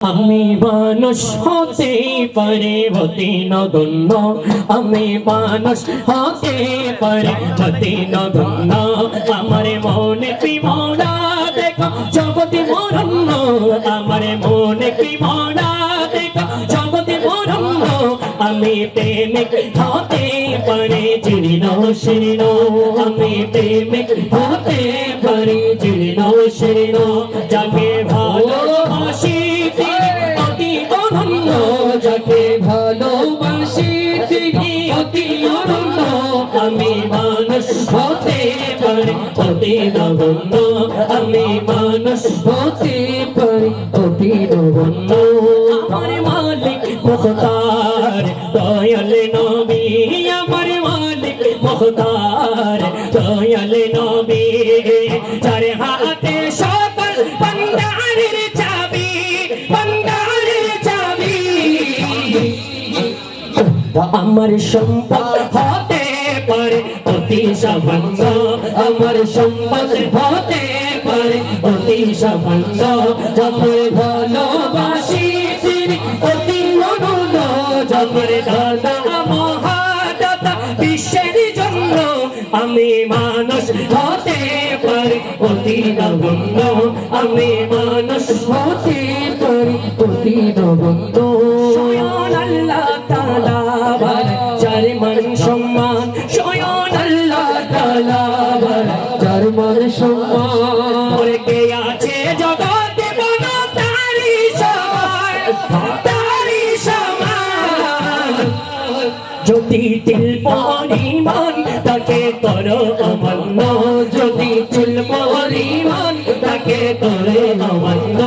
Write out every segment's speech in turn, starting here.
আমি মানুষ হতে পারে, হতে নদন্য আমি মানুষ হতে পারে, হতে নদন্য আমার মনে পিমনা দেখো, জগতে মরণ্য আমার মনে পিমনা দেখো, জগতে মরণ্য আমি প্রেমিক হতে পারে, জীর্ণ শীর্ণ। আমি প্রেমিক হতে পারে, জীর্ণ শীর্ণ। যাকে হতে পারি অতি নগণ্য আমি মানুষ হতে পারি অতি নগণ্য আমার মালিক মুখতার দয়াল নবী। আমার মালিক মুখতার দয়াল নবী। চার হাতে সকল বন্দারের চাবি বন্দারের চাবি। আমার সম্পদ হতে পারে অতি সামান্য আমার সম্পদ হতে পারে অতি সামান্য যখন ভালোবাসি তিনি অতি মনন যখন দাদা মহাদাতা বিশ্বের জন্য আমি মানুষ হতে পারি। অতি নগণ্য আমি মানুষ হতে পারি। অতি নগণ্য তিল পরিমাণ তাকে করো অমান্য যদি চুল পরিমাণ তাকে করো অমান্য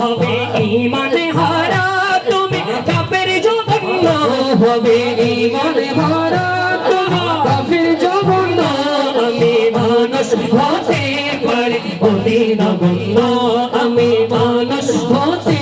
হবে ইমানে হারা, তুমি কাপের জঘন্য। হবে ইমানে হারা হতে আমি মানুষ হতে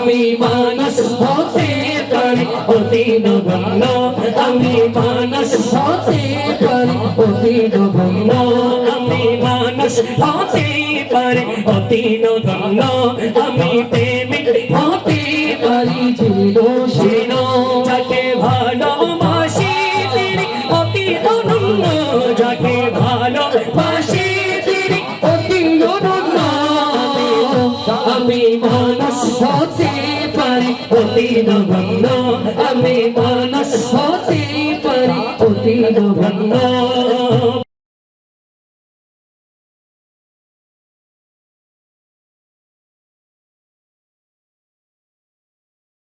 আমি মানুষ হতে পারি, অতি নগণ্য। আমি মানুষ হতে পারি, অতি নগণ্য। আমি মানুষ হতে পারি, অতি নগণ্য। আমি প্রেমিক হতে পারি চির আমি মানুষ হতে পারি অতি নগণ্য আমি মানুষ হতে পারি অতি নগণ্য